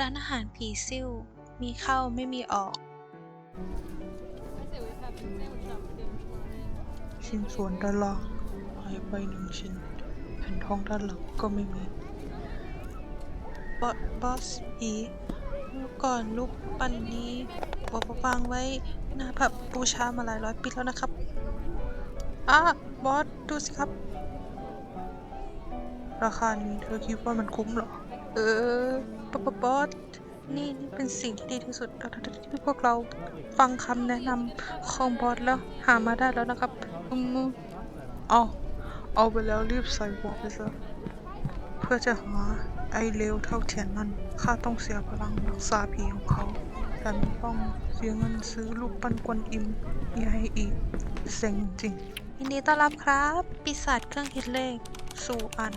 ร้านอาหารผีซิ่ว มีเข้าไม่มีออก ชิ้นส่วนด้านล่างหายไปหนึ่งชิ้น แผ่นทองด้านหลังก็ไม่มี บอสบอสอีเมื่อก่อนลูกปั้นนี้ววางไว้หน้าพระบูชามาหลายร้อยปีแล้วนะครับอะบอส ดูสิครับ ราคานี้เธอคิดว่ามันคุ้มหรอ เออปปบอสนี่นี่เป็นสิ่งที่ดีที่สุดแล้วที่พวกเราฟังคำแนะนำของบอสแล้วหามาได้แล้วนะครับอืมเอาเอาไปแล้วรีบใส่หัวไปซะเพื่อจะหาไอเลวเท่าเทียนนั้นข้าต้องเสียพลังรักษาผีของเขาแถมยังต้องเสียเงินซื้อลูกปั้นกวนอิมใหญ่อีกเซ็งจริงยินดีต้อนรับครับ ปีศาจเครื่องคิดเลข สู่อัน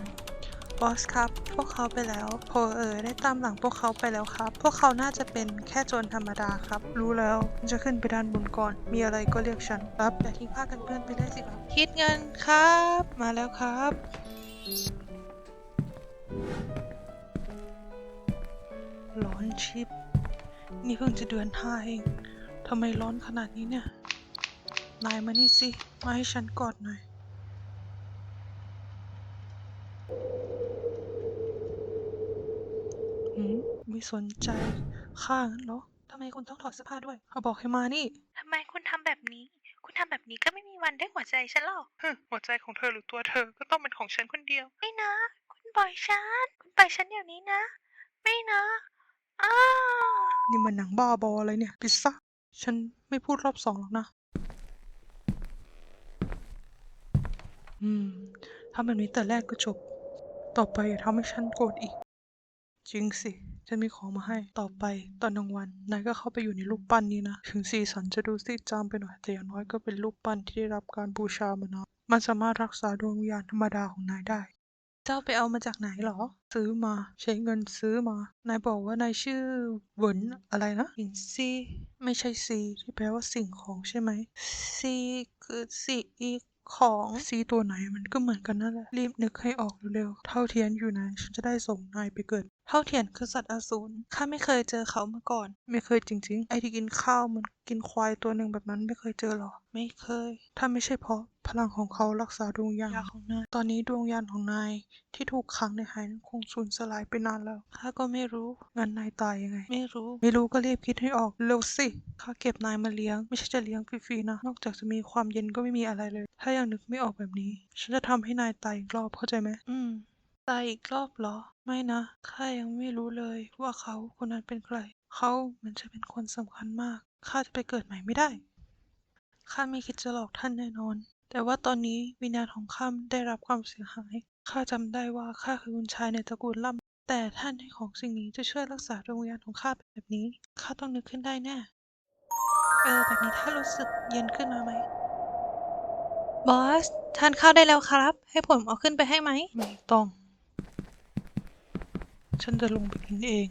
บอสครับ พวกเขาไปแล้ว โพเอ๋ยได้ตามหลังพวกเขาไปแล้วครับ พวกเขาน่าจะเป็นแค่โจรธรรมดาครับ รู้แล้วจะขึ้นไปด้านบนก่อน มีอะไรก็เรียกฉันครับอย่าทิ้งผ้ากันเปื้อนไปเลยสิครับ คิดเงินครับ มาแล้วครับร้อนชิบ นี่เพิ่งจะเดือนห้าเอง ทำไมร้อนขนาดนี้เนี่ย นายมานี่สิ มาให้ฉันกอดหน่อย หืมไม่สนใจข้างั้นเหรอทำไมคุณต้องถอดเสื้อผ้าด้วยเขาบอกให้มานี่ ทำไมคุณทำแบบนี้ คุณทำแบบนี้ก็ไม่มีวันได้หัวใจฉันหรอก ฮึหัวใจของเธอหรือตัวเธอก็ต้องเป็นของฉันคนเดียว ไม่นะ คุณปล่อยฉัน คุณปล่อยฉันเดี๋ยวนี้นะ ไม่นะอ้านี่มันหนังบ้าบออะไรเนี่ย พิซซ่า ฉันไม่พูดรอบสองหรอกนะ อืมทำแบบนี้แต่แรกก็จบ ต่อไปอย่าทำให้ฉันโกรธอีก จริงสิ ฉันมีของมาให้ ต่อไปตอนกลางวัน นายก็เข้าไปอยู่ในรูปปั้นนี้นะ ถึงสีสันจะดูซีดจามไปหน่อย แต่อย่างน้อยก็เป็นรูปปั้นที่ได้รับการบูชามานานมันสามารถรักษาดวงวิญญาณธรรมดาของนายได้ เจ้าไปเอามาจากไหนเหรอ ซื้อมา ใช้เงินซื้อมา นายบอกว่านายชื่อเหวินอะไรนะหินซีไม่ใช่ซีที่แปลว่าสิ่งของใช่ไหมซีคือสีของซีตัวไหนมันก็เหมือนกันนั่นแหละรีบนึกให้ออกเร็วๆ เท่าเทียนอยู่ไหนฉันจะได้ส่งนายไปเกิด เท่าเทียนคือสัตว์อสูรข้าไม่เคยเจอเขามาก่อน ไม่เคยจริง ๆ ไอที่กินข้าวมันกินควายตัวหนึ่งแบบนั้นไม่เคยเจอหรอ ไม่เคย ถ้าไม่ใช่เพราะพลังของเขารักษาดวงวิญญาณของนาย ตอนนี้ดวงวิญญาณของนายที่ถูกขังในหายนั้นคงสูญสลายไปนานแล้ว ข้าก็ไม่รู้ งั้นนายตายยังไง ไม่รู้ ไม่รู้ก็รีบคิดให้ออกเร็วสิ ข้าเก็บนายมาเลี้ยง ไม่ใช่จะเลี้ยงฟรีๆนะ นอกจากจะมีความเย็นก็ไม่มีอะไรเลย ถ้ายังนึกไม่ออกแบบนี้ ฉันจะทำให้นายตายอีกรอบเข้าใจไหมอืม ตายอีกรอบเหรอ ไม่นะ ข้ายังไม่รู้เลยว่าเขาคนนั้นเป็นใคร เขาเหมันจะเป็นคนสำคัญมาก ข้าจะไปเกิดใหม่ไม่ได้ ข้าไม่คิดจะหลอกท่านแน่นอน แต่ว่าตอนนี้วิญญาณของข้าได้รับความเสียหาย ข้าจำได้ว่าข้าคือคุณชายในตระกูลล่ำ แต่ท่านให้ของสิ่งนี้จะช่วยรักษาดวงวิญญาณของข้าแบบนี้ ข้าต้องนึกขึ้นได้แน่ เออ แบบนี้ถ้ารู้สึกเย็นขึ้นมาไหมบอส ทานข้าวได้แล้วครับ ให้ผมเอาขึ้นไปให้ไหม ไม่ต้อง ฉันจะลงไปกินเอง